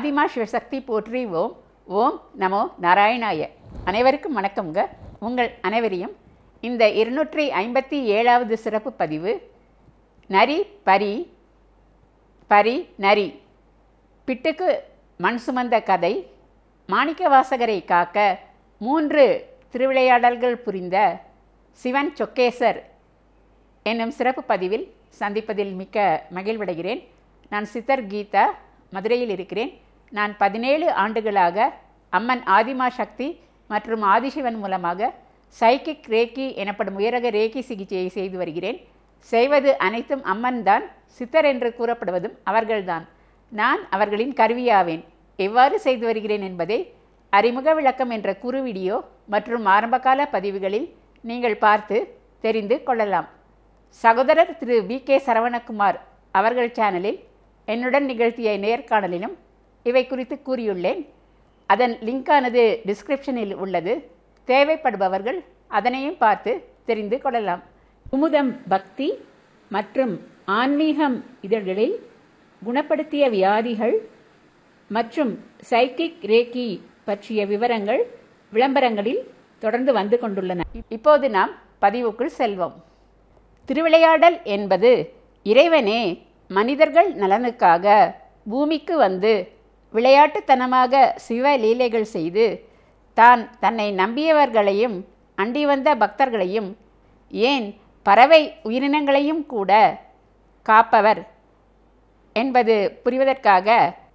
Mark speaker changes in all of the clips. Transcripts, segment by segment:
Speaker 1: ஆதிமா சிவசக்தி போற்றி ஓம் ஓம் நமோ நாராயணாய. அனைவருக்கும் வணக்கம்ங்க. உங்கள் அனைவரையும் இந்த இருநூற்றி ஐம்பத்தி ஏழாவது சிறப்பு பதிவு நரி பரி பரி நரி பிட்டுக்கு மண் சுமந்த கதை மாணிக்கவாசகரை காக்க மூன்று திருவிளையாடல்கள் புரிந்த சிவன் சொக்கேசர் என்னும் சிறப்பு பதிவில் சந்திப்பதில் மிக்க மகிழ்வடைகிறேன். நான் சித்தர் கீதா மதுரையில் இருக்கிறேன். நான் பதினேழு ஆண்டுகளாக அம்மன் ஆதிமா சக்தி மற்றும் ஆதிசிவன் மூலமாக சைக்கிக் ரேக்கி எனப்படும் உயரக ரேக்கி சிகிச்சையை செய்து வருகிறேன். செய்வது அனைத்தும் அம்மன் தான் சித்தர் என்று கூறப்படுவதும் அவர்கள்தான். நான் அவர்களின் கருவியாவேன். எவ்வாறு செய்து வருகிறேன் என்பதை அறிமுக விளக்கம் என்ற குறு வீடியோ மற்றும் ஆரம்பகால பதிவுகளில் நீங்கள் பார்த்து தெரிந்து கொள்ளலாம். சகோதரர் திரு வி கே சரவணகுமார் அவர்கள் சேனலில் என்னுடன் நிகழ்த்திய நேர்காணலிலும் இவை குறித்து கூறியுள்ளேன். அதன் லிங்கானது டிஸ்கிரிப்ஷனில் உள்ளது. தேவைப்படுபவர்கள் அதனையும் பார்த்து தெரிந்து கொள்ளலாம். குமுதம் பக்தி மற்றும் ஆன்மீகம் இதழ்களில் குணப்படுத்திய வியாதிகள் மற்றும் சைக்கிக் ரேக்கி பற்றிய விவரங்கள் விளம்பரங்களில் தொடர்ந்து வந்து கொண்டுள்ளன. இப்போது நாம் பதிவுக்குள் செல்வோம். திருவிளையாடல் என்பது இறைவனே மனிதர்கள் நலனுக்காக பூமிக்கு வந்து விளையாட்டுத்தனமாக சிவ லீலைகள் செய்து தான் தன்னை நம்பியவர்களையும் அண்டி வந்த பக்தர்களையும் ஏன் பறவை உயிரினங்களையும் கூட காப்பவர் என்பது புரிவதற்காக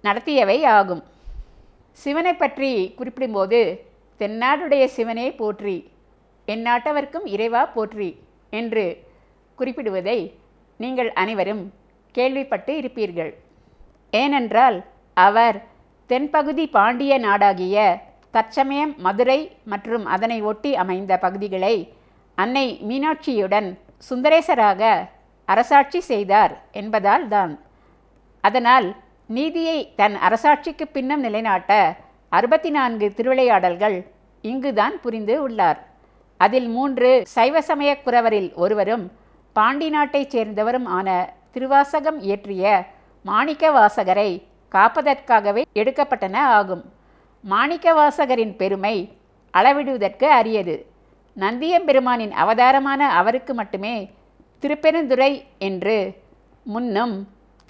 Speaker 1: நடத்தியவை ஆகும். சிவனை பற்றி குறிப்பிடும்போது தென்னாடுடைய சிவனே போற்றி எந்நாட்டவர்க்கும் இறைவா போற்றி என்று குறிப்பிடுவதை நீங்கள் அனைவரும் கேள்விப்பட்டு இருப்பீர்கள். ஏனென்றால் அவர் தென்பகுதி பாண்டிய நாடாகிய தற்சமயம் மதுரை மற்றும் அதனை ஒட்டி அமைந்த பகுதிகளை அன்னை மீனாட்சியுடன் சுந்தரேசராக அரசாட்சி செய்தார் என்பதால் தான். அதனால் நீதியை தன் அரசாட்சிக்கு பின்னம் நிலைநாட்ட அறுபத்தி நான்கு திருவிளையாடல்கள் இங்குதான் புரிந்து உள்ளார். அதில் மூன்று சைவ சமய குறவரில் ஒருவரும் பாண்டி நாட்டைச் சேர்ந்தவரும் ஆன திருவாசகம் இயற்றிய மாணிக்க வாசகரை காப்பதற்காகவே எடுக்கப்பட்டன ஆகும். மாணிக்கவாசகரின் பெருமை அளவிடுவதற்கு அரியது. நந்தியம்பெருமானின் அவதாரமான அவருக்கு மட்டுமே திருப்பெருந்துறை என்று முன்னும்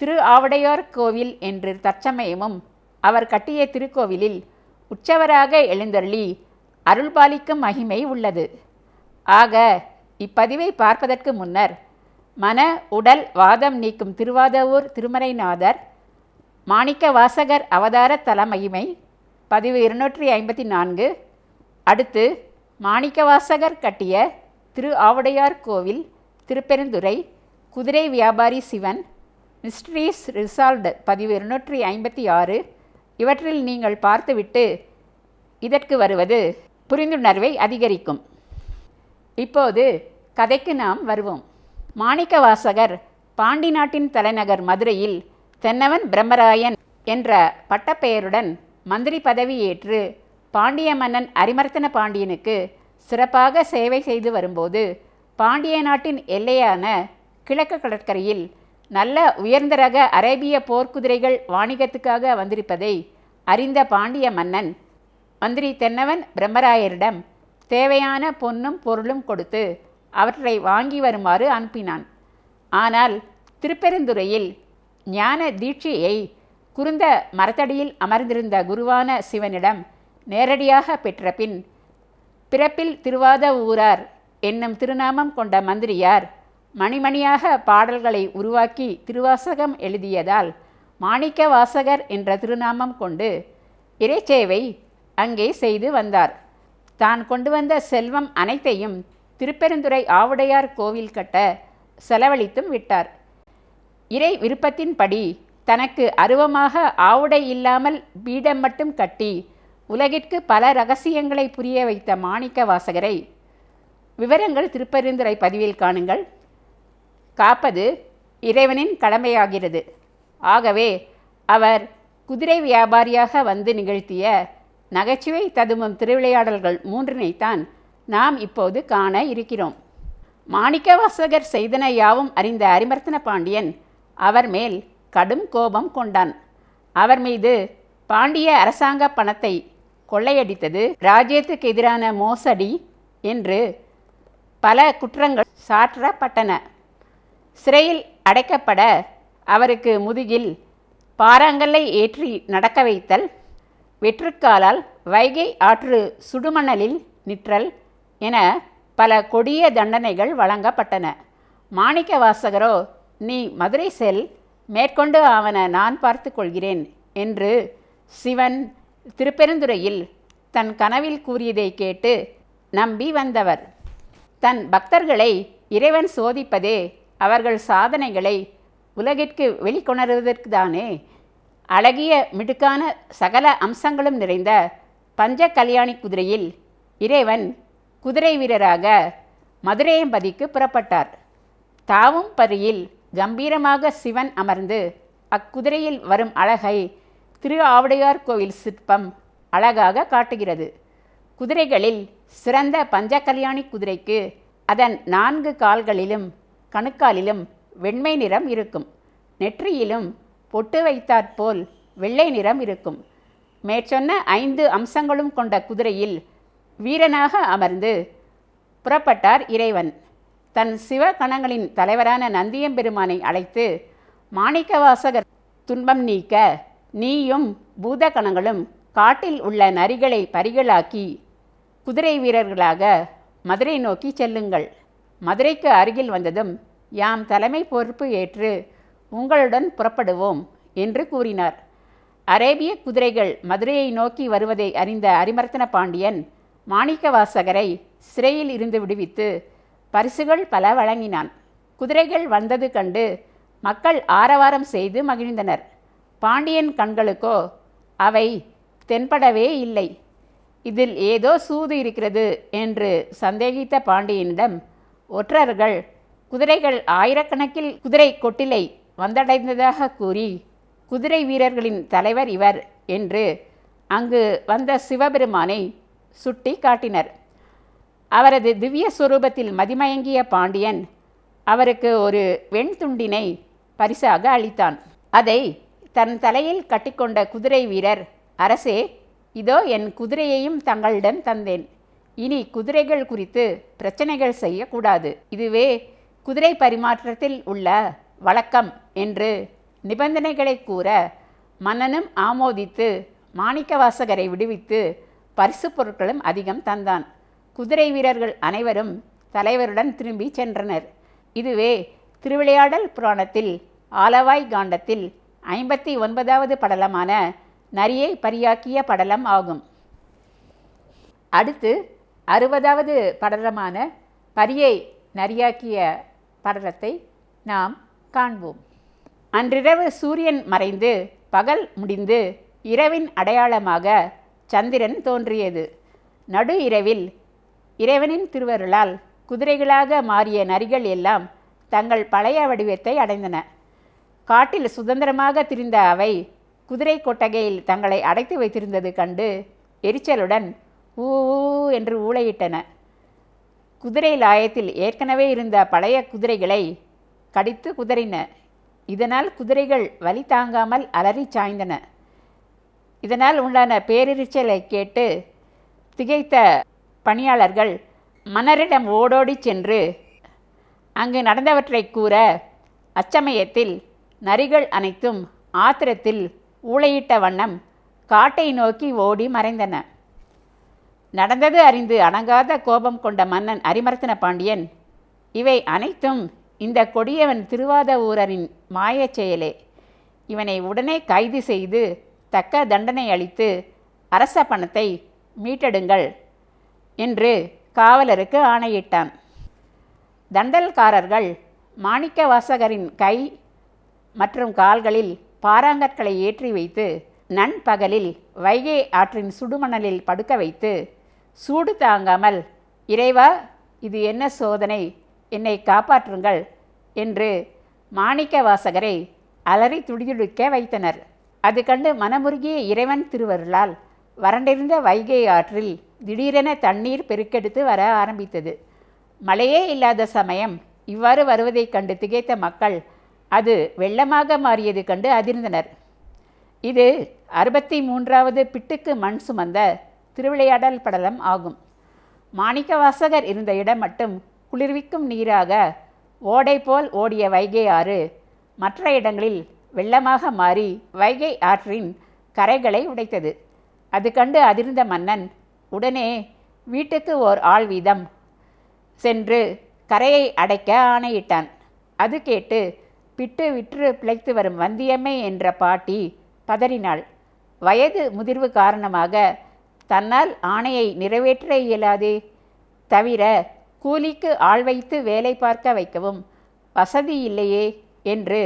Speaker 1: திரு ஆவடையார் கோவில் என்று தற்சமயமும் அவர் கட்டிய திருக்கோவிலில் உற்சவராக எழுந்தருளி அருள்பாலிக்கும் மகிமை உள்ளது. ஆக இப்பதிவை பார்ப்பதற்கு முன்னர் மன உடல் வாதம் நீக்கும் திருவாதவூர் திருமறைநாதர் மாணிக்க வாசகர் அவதார தல மகிமை பதிவு இருநூற்றி ஐம்பத்தி நான்கு அடுத்து மாணிக்கவாசகர் கட்டிய திரு ஆவுடையார் கோவில் திருப்பெருந்துறை குதிரை வியாபாரி சிவன் மிஸ்ட்ரீஸ் ரிசால்வ்டு பதிவு இருநூற்றி ஐம்பத்தி ஆறு இவற்றில் நீங்கள் பார்த்துவிட்டு இதற்கு வருவது புரிந்துணர்வை அதிகரிக்கும். இப்போது கதைக்கு நாம் வருவோம். மாணிக்கவாசகர் பாண்டி நாட்டின் தலைநகர் மதுரையில் தென்னவன் பிரம்மராயன் என்ற பட்டப்பெயருடன் மந்திரி பதவி ஏற்று பாண்டிய மன்னன் அரிமர்த்தன பாண்டியனுக்கு சிறப்பாக சேவை செய்து வரும்போது பாண்டிய நாட்டின் எல்லையான கிழக்கு கடற்கரையில் நல்ல உயர்ந்த ரக அரேபிய போர்க்குதிரைகள் வாணிகத்துக்காக வந்திருப்பதை அறிந்த பாண்டிய மன்னன் மந்திரி தென்னவன் பிரம்மராயரிடம் தேவையான பொன்னும் பொருளும் கொடுத்து அவற்றை வாங்கி வருமாறு அனுப்பினான். ஆனால் திருப்பெருந்துறையில் ஞான தீட்சியை குறுந்த மரத்தடியில் அமர்ந்திருந்த குருவான சிவனிடம் நேரடியாக பெற்ற பின் பிறப்பில் திருவாத ஊரார் என்னும் திருநாமம் கொண்ட மந்திரியார் மணிமணியாக பாடல்களை உருவாக்கி திருவாசகம் எழுதியதால் மாணிக்க வாசகர் என்ற திருநாமம் கொண்டு இறைச்சேவை அங்கே செய்து வந்தார். தான் கொண்டு வந்த செல்வம் அனைத்தையும் திருப்பெருந்துறை ஆவுடையார் கோவில் கட்ட செலவழித்தும் விட்டார். இறை விருப்பத்தின்படி தனக்கு அருவமாக ஆவுடை இல்லாமல் பீடம் மட்டும் கட்டி உலகிற்கு பல ரகசியங்களை புரிய வைத்த மாணிக்க வாசகரை விவரங்கள் திருப்பெருந்துரை பதிவில் காணுங்கள். காப்பது இறைவனின் கடமையாகிறது. ஆகவே அவர் குதிரை வியாபாரியாக வந்து நிகழ்த்திய நகைச்சுவை ததுமம் திருவிளையாடல்கள் மூன்றினைத்தான் நாம் இப்போது காண இருக்கிறோம். மாணிக்கவாசகர் செய்தன யாவும் அறிந்த அரிமர்த்தன பாண்டியன் அவர் மேல் கடும் கோபம் கொண்டான். அவர் மீது பாண்டிய அரசாங்க பணத்தை கொள்ளையடித்தது ராஜ்யத்துக்கு எதிரான மோசடி என்று பல குற்றங்கள் சாற்றப்பட்டன. சிறையில் அடைக்கப்பட அவருக்கு முதுகில் பாறாங்கல்லை ஏற்றி நடக்க வைத்தல் வெற்றுக்காலால் வைகை ஆற்று சுடுமணலில் நிற்றல் என பல கொடிய தண்டனைகள் வழங்கப்பட்டன. மாணிக்க வாசகரோ நீ மதுரை செல் மேற்கொண்டு அவனை நான் பார்த்து கொள்கிறேன் என்று சிவன் திருப்பெருந்துறையில் தன் கனவில் கூறியதை கேட்டு நம்பி வந்தவர். தன் பக்தர்களை இறைவன் சோதிப்பதே அவர்கள் சாதனைகளை உலகிற்கு வெளிக்கொணர்வதற்கு தானே. அழகிய மிடுக்கான சகல அம்சங்களும் நிறைந்த பஞ்ச கல்யாணி குதிரையில் இறைவன் குதிரை வீரராக மதுரையம்பதிக்கு புறப்பட்டார். தாவும் பரியில் கம்பீரமாக சிவன் அமர்ந்து அக்குதிரையில் வரும் அழகை திரு ஆவுடையார் கோவில் சிற்பம் அழகாக காட்டுகிறது. குதிரைகளில் சிறந்த பஞ்சகல்யாணி குதிரைக்கு அதன் நான்கு கால்களிலும் கணுக்காலிலும் வெண்மை நிறம் இருக்கும். நெற்றியிலும் பொட்டு வைத்தாற்போல் வெள்ளை நிறம் இருக்கும். மேற்சொன்ன ஐந்து அம்சங்களும் கொண்ட குதிரையில் வீரனாக அமர்ந்து புறப்பட்டார் இறைவன். தன் சிவகணங்களின் தலைவரான நந்தியம்பெருமானை அழைத்து மாணிக்கவாசகர் துன்பம் நீக்க நீயும் பூதகணங்களும் காட்டில் உள்ள நரிகளை பரிகளாக்கி குதிரை வீரர்களாக மதுரை நோக்கி செல்லுங்கள். மதுரைக்கு அருகில் வந்ததும் யாம் தலைமை பொறுப்பு ஏற்று உங்களுடன் புறப்படுவோம் என்று கூறினார். அரேபிய குதிரைகள் மதுரையை நோக்கி வருவதை அறிந்த அரிமர்த்தன பாண்டியன் மாணிக்கவாசகரை சிறையில் இருந்து விடுவித்து பரிசுகள் பல வழங்கினான். குதிரைகள் வந்தது கண்டு மக்கள் ஆரவாரம் செய்து மகிழ்ந்தனர். பாண்டியன் கண்களுக்கோ அவை தென்படவே இல்லை. இதில் ஏதோ சூது இருக்கிறது என்று சந்தேகித்த பாண்டியனிடம் ஒற்றர்கள் குதிரைகள் ஆயிரக்கணக்கில் குதிரை கொட்டிலை வந்தடைந்ததாக கூறி குதிரை வீரர்களின் தலைவர் இவர் என்று அங்கு வந்த சிவபெருமானை சுட்டி காட்டினர். அவரது திவ்ய சுரூபத்தில் மதிமயங்கிய பாண்டியன் அவருக்கு ஒரு வெண்துண்டினை பரிசாக அளித்தான். அதை தன் தலையில் கட்டிக்கொண்ட குதிரை வீரர் அரசே இதோ என் குதிரையையும் தங்களிடம் தந்தேன். இனி குதிரைகள் குறித்து பிரச்சனைகள் செய்யக்கூடாது. இதுவே குதிரை பரிமாற்றத்தில் உள்ள வழக்கம் என்று நிபந்தனைகளை கூற மன்னனும் ஆமோதித்து மாணிக்கவாசகரை விடுவித்து பரிசு பொருட்களும் அதிகம் தந்தான். குதிரை வீரர்கள் அனைவரும் தலைவருடன் திரும்பி சென்றனர். இதுவே திருவிளையாடல் புராணத்தில் ஆலவாய் காண்டத்தில் ஐம்பத்தி ஒன்பதாவது படலமான நரியை பரியாக்கிய படலம் ஆகும். அடுத்து அறுபதாவது படலமான பரியை நரியாக்கிய படலத்தை நாம் காண்போம். அன்றிரவு சூரியன் மறைந்து பகல் முடிந்து இரவின் அடையாளமாக சந்திரன் தோன்றியது. நடு இரவில் இறைவனின் திருவருளால் குதிரைகளாக மாறிய நரிகள் எல்லாம் தங்கள் பழைய வடிவத்தை அடைந்தன. காட்டில் சுதந்திரமாக திரிந்த அவை குதிரை கொட்டகையில் தங்களை அடைத்து வைத்திருந்தது கண்டு எரிச்சலுடன் ஊ என்று ஊளையிட்டன. குதிரை லாயத்தில் ஏற்கனவே இருந்த பழைய குதிரைகளை கடித்து குதறின. இதனால் குதிரைகள் வலி தாங்காமல் அலறி சாய்ந்தன. இதனால் உண்டான பேரிரைச்சலை கேட்டு திகைத்த பணியாளர்கள் மன்னரிடம் ஓடோடி சென்று அங்கு நடந்தவற்றை கூற அச்சமயத்தில் நரிகள் அனைத்தும் ஆத்திரத்தில் ஊளையிட்ட வண்ணம் காட்டை நோக்கி ஓடி மறைந்தன. நடந்தது அறிந்து அடங்காத கோபம் கொண்ட மன்னன் அரிமர்த்தன பாண்டியன் இவை அனைத்தும் இந்த கொடியவன் திருவாத ஊரரின் மாயச் செயலே. இவனை உடனே கைது செய்து தக்க தண்டனை அளித்து அரச பணத்தை மீட்டெடுங்கள். என்று காவலருக்கு ஆணையிட்டான். தண்டல்காரர்கள் மாணிக்க வாசகரின் கை மற்றும் கால்களில் பாறாங்கற்களை ஏற்றி வைத்து நண்பகலில் வைகை ஆற்றின் சுடுமணலில் படுக்க வைத்து சூடு தாங்காமல் இறைவா இது என்ன சோதனை? என்னை காப்பாற்றுங்கள் என்று மாணிக்க வாசகரை அலறி துடிதுடிக்க வைத்தனர். அது கண்டு மனமுருகிய இறைவன் திருவருளால் வறண்டிருந்த வைகை ஆற்றில் திடீரென தண்ணீர் பெருக்கெடுத்து வர ஆரம்பித்தது. மழையே இல்லாத சமயம் இவ்வாறு வருவதைக் கண்டு திகைத்த மக்கள் அது வெள்ளமாக மாறியது கண்டு அதிர்ந்தனர். இது அறுபத்தி மூன்றாவது பிட்டுக்கு மண் சுமந்த திருவிளையாடல் படலம் ஆகும். மாணிக்கவாசகர் இருந்த இடம் மட்டும் குளிர்விக்கும் நீராக ஓடை போல் ஓடிய வைகை ஆறு மற்ற இடங்களில் வெள்ளமாக மாறி வைகை ஆற்றின் கரைகளை உடைத்தது. அது கண்டு அதிர்ந்த மன்னன் உடனே வீட்டுக்கு ஓர் ஆள் வீதம். சென்று கரையை அடைக்க ஆணையிட்டான். அது கேட்டு பிட்டு விற்று பிழைத்து வரும் வந்தியம்மை என்ற பாட்டி பதறினாள். வயது முதிர்வு காரணமாக தன்னால் ஆணையை நிறைவேற்ற இயலாது. தவிர கூலிக்கு ஆள் வைத்து வேலை பார்க்க வைக்கவும் வசதி இல்லையே என்று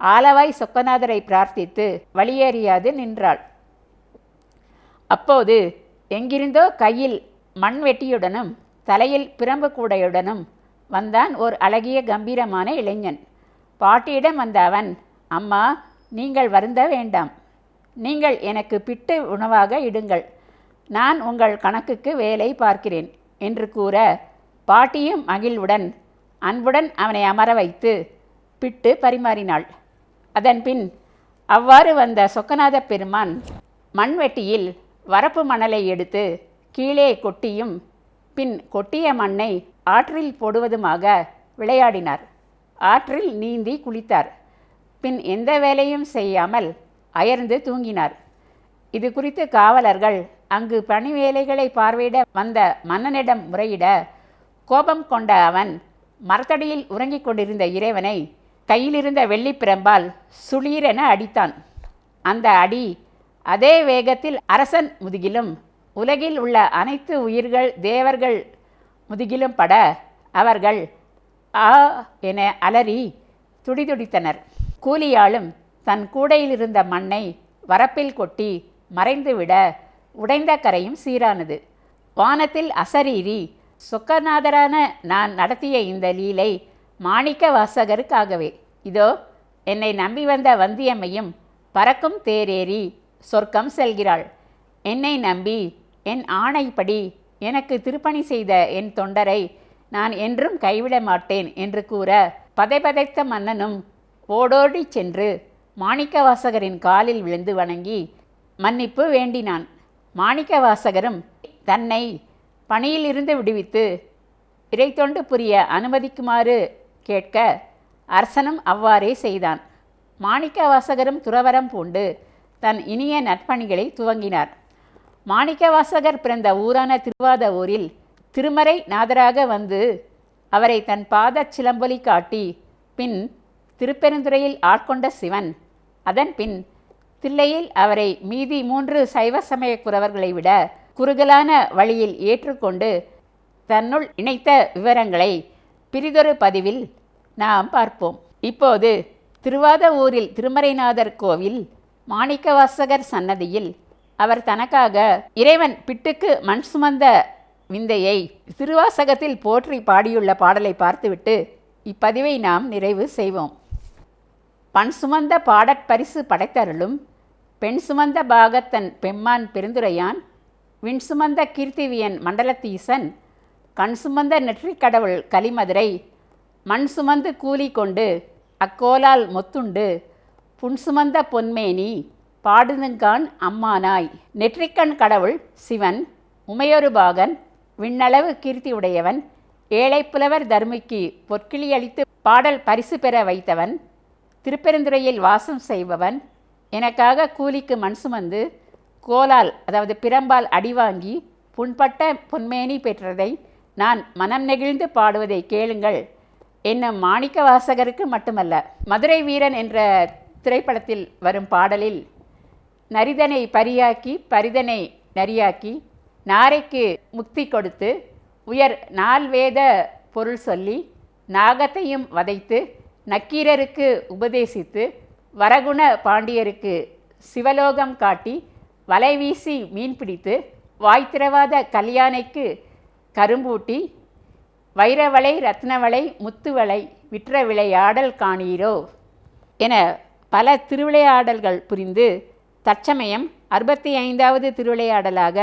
Speaker 1: ஆலவாய் சொக்கநாதரை பிரார்த்தித்து வழியேறியாது நின்றாள். அப்போது எங்கிருந்தோ கையில் மண்வெட்டியுடனும் தலையில் பிரம்பு கூடையுடனும் வந்தான் ஓர் அழகிய கம்பீரமான இளைஞன். பாட்டியிடம் வந்த அவன் அம்மா நீங்கள் வருந்த வேண்டாம். நீங்கள் எனக்கு பிட்டு உணவாக இடுங்கள். நான் உங்கள் கணக்குக்கு வேலை பார்க்கிறேன் என்று கூற பாட்டியும் மகிழ்வுடன் அன்புடன் அவனை அமர வைத்து பிட்டு பரிமாறினாள். அதன்பின் அவ்வாறு வந்த சொக்கநாத பெருமான் மண்வெட்டியில் வரப்பு மணலை எடுத்து கீழே கொட்டியும் பின் கொட்டிய மண்ணை ஆற்றில் போடுவதுமாக விளையாடினார். ஆற்றில் நீந்தி குளித்தார். பின் எந்த வேலையும் செய்யாமல் அயர்ந்து தூங்கினார். இது குறித்து காவலர்கள் அங்கு பணி வேலைகளை பார்வையிட வந்த மன்னனிடம் முறையிட கோபம் கொண்ட அவன் மரத்தடியில் உறங்கிக் கொண்டிருந்த இறைவனை கையிலிருந்த வெள்ளிப்பிரம்பால் சுளீரென அடித்தான். அந்த அடி அதே வேகத்தில் அரசன் முதுகிலும் உலகில் உள்ள அனைத்து உயிர்கள் தேவர்கள் முதுகிலும் பட அவர்கள் ஆ என அலறி துடிதுடித்தனர். கூலியாளும் தன் கூடையில் இருந்த மண்ணை வரப்பில் கொட்டி மறைந்துவிட உடைந்த கரையும் சீரானது. வானத்தில் அசரீரி சொக்கநாதரான நான் நடத்திய இந்த லீலை மாணிக்க வாசகருக்காகவே. இதோ என்னை நம்பி வந்த வந்தியம்மையும் பறக்கும் தேரேறி சொர்க்கம் செல்கிறாள். என்னை நம்பி என் ஆணைப்படி எனக்கு திருப்பணி செய்த என் தொண்டரை நான் என்றும் கைவிட மாட்டேன் என்று கூற பதைபதைத்த மன்னனும் ஓடோடி சென்று மாணிக்கவாசகரின் காலில் விழுந்து வணங்கி மன்னிப்பு வேண்டினான். மாணிக்கவாசகரும் தன்னை பணியிலிருந்து விடுவித்து இறைத்தொண்டு புரிய அனுமதிக்குமாறு கேட்க அரசனும் அவ்வாறே செய்தான். மாணிக்கவாசகரும் துறவரம் பூண்டு தன் இனிய நற்பணிகளை துவங்கினார். மாணிக்கவாசகர் பிறந்த ஊரான திருவாத ஊரில் திருமறை நாதராக வந்து அவரை தன் பாதச் சிலம்பொலி காட்டி பின் திருப்பெருந்துறையில் ஆட்கொண்ட சிவன். அதன் பின் தில்லையில் அவரை மீதி மூன்று சைவ சமய குறவர்களை விட குறுகலான வழியில் ஏற்றுக்கொண்டு தன்னுள் இணைத்த விவரங்களை பிரிதொரு பதிவில் நாம் பார்ப்போம். இப்போது திருவாத ஊரில் திருமறைநாதர் கோவில் மாணிக்கவாசகர் சன்னதியில் அவர் தனக்காக இறைவன் பிட்டுக்கு மண் சுமந்த விந்தையை திருவாசகத்தில் போற்றி பாடியுள்ள பாடலை பார்த்துவிட்டு இப்பதிவை நாம் நிறைவு செய்வோம். பண் சுமந்த பாடற்பரிசு படைத்தருளும் பெண் சுமந்த பாகத்தன் பெம்மான் பெருந்துரையான் விண் சுமந்த கீர்த்திவியன் மண்டலத்தீசன் கண் சுமந்த நெற்றிக் கடவுள் கலிமதுரை மண் சுமந்து கூலி கொண்டு அக்கோலால் மொத்துண்டு புன்சுமந்த பொன்மேனி பாடுதுங்கான் அம்மானாய். நெற்றிக்கண் கடவுள் சிவன் உமையொரு பாகன் விண்ணளவு கீர்த்தி உடையவன் ஏழை புலவர் தர்மிக்கு பொற்கிளி அளித்து பாடல் பரிசு பெற வைத்தவன் திருப்பெருந்துறையில் வாசம் செய்பவன் எனக்காக கூலிக்கு மண் சுமந்து கோலால் அதாவது பிரம்பால் அடிவாங்கி புண்பட்ட பொன்மேனி பெற்றதை நான் மனம் நெகிழ்ந்து பாடுவதை கேளுங்கள். என்னும் மாணிக்க வாசகருக்கு மட்டுமல்ல மதுரை வீரன் என்ற திரைப்படத்தில் வரும் பாடலில் நரிதனை பரியாக்கி பரிதனை நரியாக்கி நாரைக்கு முக்தி கொடுத்து உயர் நால்வேத பொருள் சொல்லி நாகத்தையும் வதைத்து நக்கீரருக்கு உபதேசித்து வரகுண பாண்டியருக்கு சிவலோகம் காட்டி வலை வீசி மீன் பிடித்து வாய் கல்யாணைக்கு கரும்பூட்டி வைரவளை ரத்னவளை முத்துவளை விற்ற விளையாடல் காணீரோ என பல திருவிளையாடல்கள் புரிந்து தற்சமயம் அறுபத்தி ஐந்தாவது திருவிளையாடலாக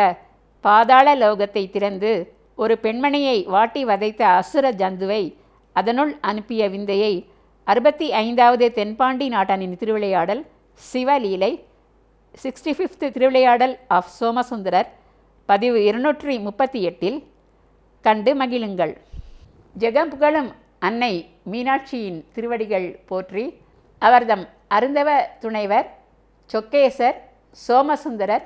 Speaker 1: பாதாள லோகத்தை திறந்து ஒரு பெண்மணியை வாட்டி வதைத்த அசுர ஜந்துவை அதனுள் அனுப்பிய விந்தையை அறுபத்தி ஐந்தாவது தென்பாண்டி நாட்டனின் Thiruvilaiyadal Sivaleelai sixty fifth Thiruvilaiyadal of Somasundarar பதிவு இருநூற்றி முப்பத்தி எட்டில் கண்டு மகிழுங்கள். ஜெகம்புகளும் அன்னை மீனாட்சியின் திருவடிகள் போற்றி அவர்தம் அருந்தவ துணைவர் சொக்கேசர் சோமசுந்தரர்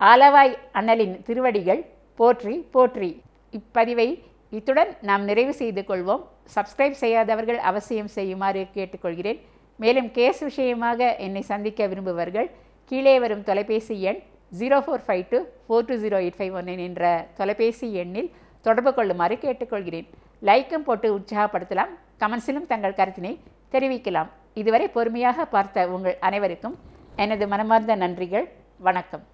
Speaker 1: ஆலவாய் அண்ணலின் திருவடிகள் போற்றி போற்றி. இப்பதிவை இத்துடன் நாம் நிறைவு செய்து கொள்வோம். சப்ஸ்கிரைப் செய்யாதவர்கள் அவசியம் செய்யுமாறு கேட்டுக்கொள்கிறேன். மேலும் கேஸ் விஷயமாக என்னை சந்திக்க விரும்புபவர்கள் கீழே வரும் தொலைபேசி எண் zero four five two four two zero eight five one என்ற தொலைபேசி எண்ணில் தொடர்பு கொள்ளுமாறு கேட்டுக்கொள்கிறேன். லைக்கும் போட்டு உற்சாகப்படுத்தலாம். கமெண்ட்ஸிலும் தங்கள் கருத்தினை தெரிவிக்கலாம். இதுவரை பொறுமையாக பார்த்த உங்கள் அனைவருக்கும் எனது மனமார்ந்த நன்றிகள். வணக்கம்.